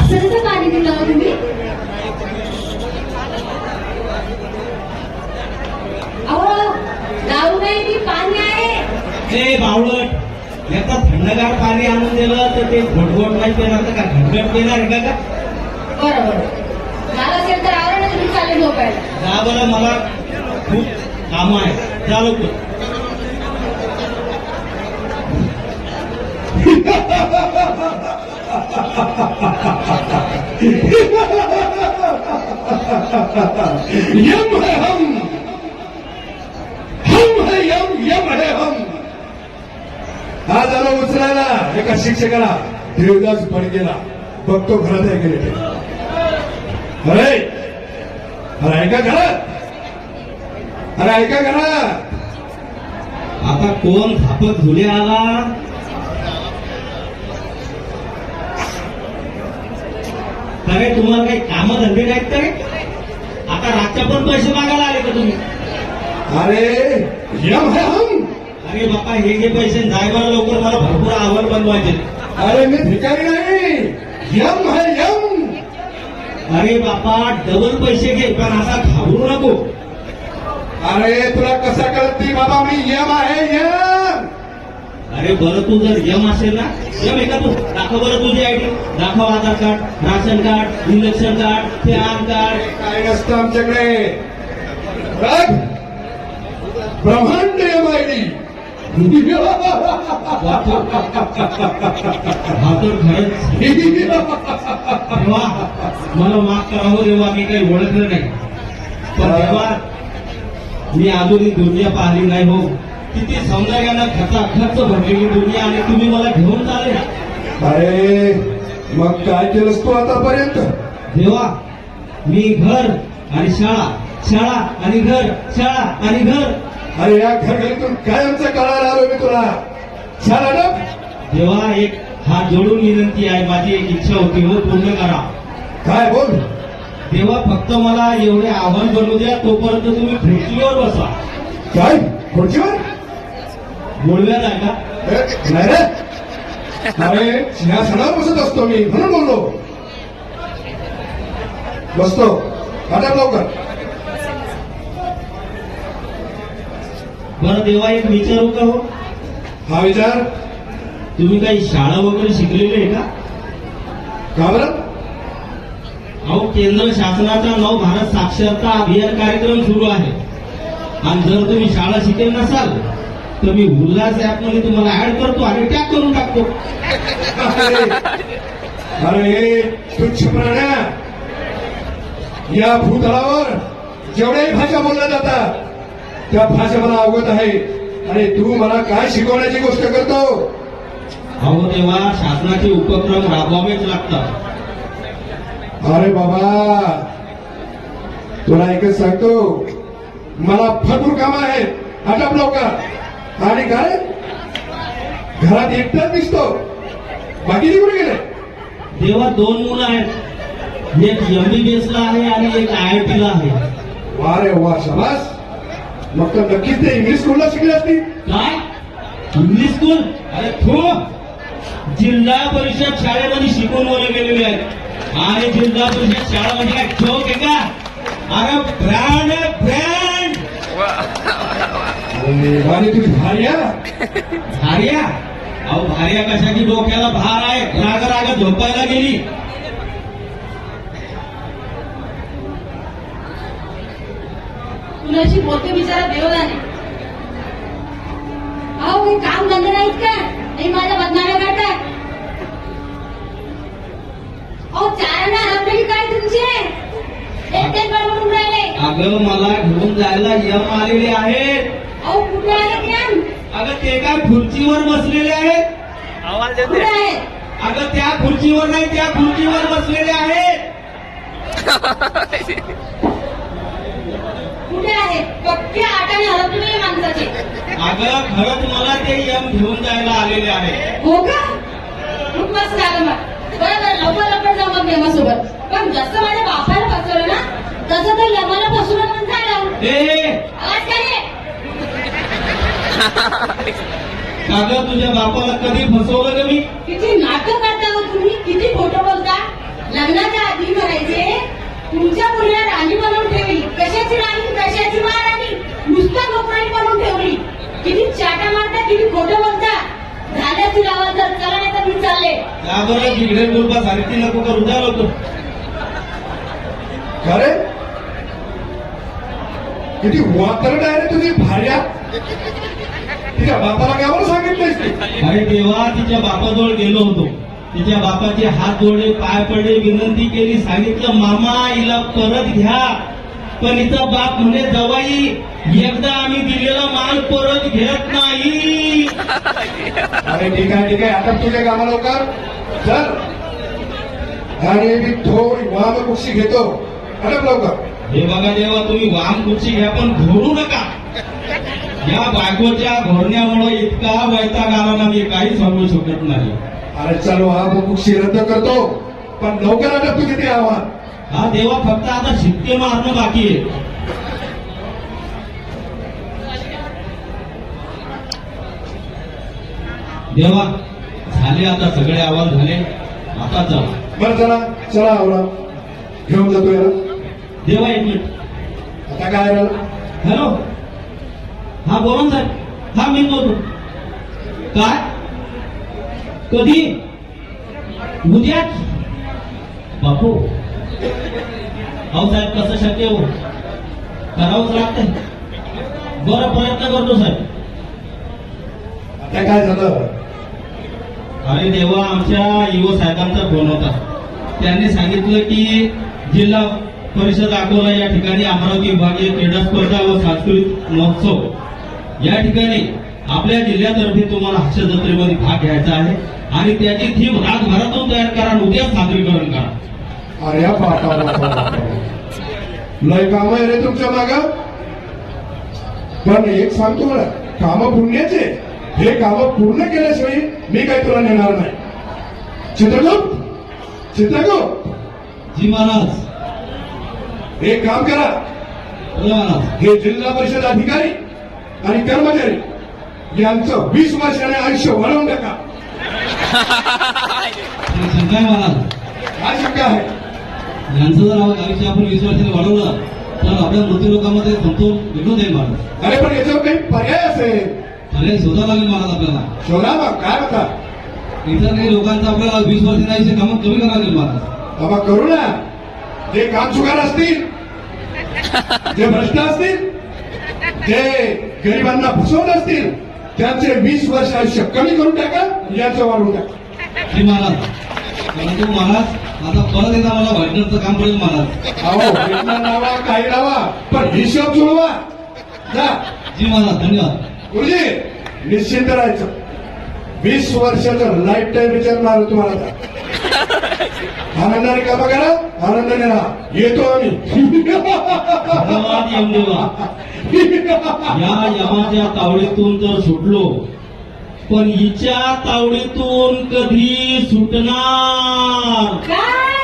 असं कसं पाणी दिलं तुम्ही अहो दारू नाही ती पाणी आहे ते बावळट याचा थंडगार पाणी आणून दिलं तर ते घोटघोट नाही पेणार का घटघट पेणार आहे का का बरं बरं झालं असेल तर तुम्ही चालेल झोपायला जा बरं मला खूप काम आहे जा लवकर यम है हम। हम है यम यम है हम। हा झाला उचलायला एका शिक्षकाला देवदास बडगेला. बघतो घरात आहे गेले ते. अरे अरे ऐका घरात. अरे ऐका घरात. आता कोण थापत झुले आला अरे तुम्हाला काही काम धंदे नाहीत का रे? आता रातच्या पण पैसे मागायला आले का तुम्ही? अरे यम है हम. अरे बापा हे घे पैसे बरं लवकर मला भरपूर आवड बनवायचे. अरे मी भिकारी नाही. यम है यम. अरे बापा डबल पैसे घे पण असा घाबरू नको. अरे तुला कसं कळती बाबा मी यम आहे यम. अरे बरं तू जर यम असेल ना यम आहे का तू? दाखव बरं तुझी आयडी दाखव Aadhaar card ration card election card PAN card. काय नसतं आमच्याकडे. ब्रह्मांड एम आय डी. हा तर खरंच. मला माफ करावं देवा मी काही ओळखलं नाही. पण देवा मी अजूनही दुनिया पाहिली नाही हो. किती सौंदर्यानं खर्चा खर्च भरलेली दुनिया आणि तुम्ही मला घेऊन चाले अरे मग काय केलंस तू आतापर्यंत? देवा मी घर आणि शाळा शाळा आणि घर शाळा आणि घर. अरे या घरगलीतून कायमचं कळायला आलो मी तुला? शाळा ना? देवा एक हात जोडून विनंती आहे माझी एक इच्छा होती हो पूर्ण करा. काय बोल? देवा फक्त मला एवढे आव्हान बनवू द्या तोपर्यंत तुम्ही खुर्चीवर बसा. काय? खुर्चीवर? बोलव्यात आहे का? नाही रे. अरे सिंहासनावर बसत असतो मी म्हणून बोललो. बसतो. आता लवकर. बरं देवा एक विचारू का हो? हा विचार. तुम्ही काही शाळा वगैरे शिकलेले आहे का? का बरं? अहो केंद्र शासनाचा नव भारत साक्षरता अभियान कार्यक्रम सुरू आहे. आणि जर तुम्ही शाळा शिकेल नसाल तर मी उल्हास ऍपमध्ये तुम्हाला ऍड करतो आणि टॅग करून टाकतो. अरे तुच्छ प्राण्या. या भूतलावर जेवढ्याही भाषा बोलल्या जातात त्या भाषा मला अवगत आहे. आणि तू मला काय शिकवण्याची गोष्ट करतो? अहो तेव्हा शासनाचे उपक्रम राबवावेच लागतात. अरे बाबा तुला एकच सांगतो. मला भरपूर कामं आहेत. आटप लवकर. आणि काय? घरात एकटाच दिसतो. बाकी कुठे गेले? तेव्हा दोन मुलं आहेत. एक एमबीबीएस ला आहे आणि एक आय आय टी ला आहे. वा रे वा शाबास. मग तर नक्कीच ते इंग्लिश स्कूलला शिकले असतील. काय? इंग्लिश स्कूल अरे थो! जिल्हा परिषद शाळेमध्ये शिकून वर गेलेले आहेत. आणि जिल्हा परिषद शाळा म्हणजे काय? ठोक आहे का? अरे ब्रँड ब्रँड अरे, तुझी भार्या? भार्या? अहो भार्या कशाची डोक्याला भार आहे? राग राग झोपायला गेली. तुलाशी बोलते बिचारा देवदाने? अहो काही काम धंदे नाहीत का? नाही माझ्या बदनाम्या काढतात अहो चार ना आपली काय तुमचे? ते अगं मला घेऊन जायला यम आलेले आहेत अहो कुठे आहे ज्ञान अगं ते काय खुर्चीवर बसलेले आहेत? आहे? अगं त्या खुर्चीवर नाही त्या खुर्चीवर बसलेले आहेत. आहे? अगं खरंच मला ते यम घेऊन जायला आलेले आहेत. हो का? खूप मस्त झालं मग. बरं बरं लवकर लवकर जाऊ मग यमासोबत. पण जसं माझ्या बापाला फसवलं ना तसं तर यमाला फसवलं पण झालं. आवाज आहे? कागद तुझ्या बापाला कधी फसवलं का मी? किती नाटक करता हो तुम्ही? किती खोटं बोलता? लग्नाच्या आधी म्हणायचे तुमच्या मुलीला राणी बनवून ठेवली. कशाची राणी? कशाची महाराणी? नुसतं नोकराणी बनवून ठेवली. किती चाटा मारता किती खोटं बोलता. झाल्याची लावा तर चला नाही तर मी चालले. का बरं बिघडे गुरबा सारखी नको करू. द्या होतो खरे? किती वातरड आहे तुझी भार्या? तिच्या बापाला काय सांगितलंयस अरे देवा तिच्या बापाजवळ गेलो होतो. तिच्या बापाचे हात जोडले पाय पडले विनंती केली सांगितलं मामा हिला परत घ्या. पण हिचा बाप म्हणे जवाई एकदा आम्ही दिलेला माल परत घेत नाही. अरे ठीक आहे ठीक आहे. आता तुझ्या कामा लवकर. चल. आणि मी थोडी वाम कुक्षी घेतो. अरे लवकर. हे बघा देवा तुम्ही वाम खुर्ची घ्या पण घोरू नका. या बायकोच्या घोरण्यामुळे इतका वैताग आला ना मी काही सांगू शकत नाही. अरे चलो हा कुक्षी रद्द करतो. पण लवकर आता तू किती आव्हान हा देवा फक्त आता शिक्के मारणं बाकी आहे. देवा झाले आता सगळे आवाज झाले. आता चला. बरं चला चला आवरा. घेऊन जातो याला देवा एक मिनिट. आता काय हॅलो? हा बोला ना साहेब. हा मी बोलतो. काय? कधी? उद्याच? बापू. अहो साहेब कसं शक्य हो? करावंच लागतंय. बरं प्रयत्न करतो साहेब. आता काय झालं? अरे देवा आमच्या युवा साहेबांचा फोन होता. त्यांनी सांगितलं की जिल्हा परिषद अकोला या ठिकाणी अमरावती विभागीय क्रीडा स्पर्धा व सांस्कृतिक महोत्सव. या ठिकाणी आपल्या जिल्ह्यातर्फे तुम्हाला हास्यजत्रेमध्ये भाग घ्यायचा आहे आणि त्याची थीम राजभरातून तयार करा उद्या सादरीकरण करा. अरे. लय काम आहे रे तुमच्या माग? पण एक सांगतो मला काम पुण्याचे. हे काम पूर्ण केल्याशिवाय मी काही तुला नेणार नाही. चित्रगुप्त चित्रगुप्त. जी महाराज एक काम करा. हे जिल्हा परिषद अधिकारी आणि कर्मचारी यांचं वीस वर्षाने आयुष्य वाढवून टाका. काय शक्य आहे यांचं जर आयुष्य आपण वीस वर्षाने वाढवलं तर आपल्या मृत्यू लोकांमध्ये संतोष भेटून जाईल महाराज. अरे पण याच्यावर काही पर्याय असेल. अरे शोधा लागेल महाराज आपल्याला. शोधा मग काय होता? इतर काही लोकांचं आपल्याला वीस वर्षांचं आयुष्य कामं कमी करावं लागेल महाराज. बाबा करू ना. जे काम चुकार असतील जे भ्रष्ट असतील जे गरिबांना फसवत असतील त्यांचे वीस वर्ष आयुष्य कमी करून टाका याचं वाढवून टाका. जी महाराज परंतु महाराज आता परत एकदा मला व्हायटनरचं काम पडेल महाराज. अहो लावा काही लावा पण हिशोब जुळवा जा. जी महाराज धन्यवाद. गुरुजी निश्चिंत राहायचं. वीस वर्षाचं लाईफ टाईम विचारणार तुम्हाला. आनंदाने कामा करा आनंदाने राहा. येतो आम्ही. या यमाच्या तावडीतून तर सुटलो पण हिच्या तावडीतून कधी सुटणार? काय?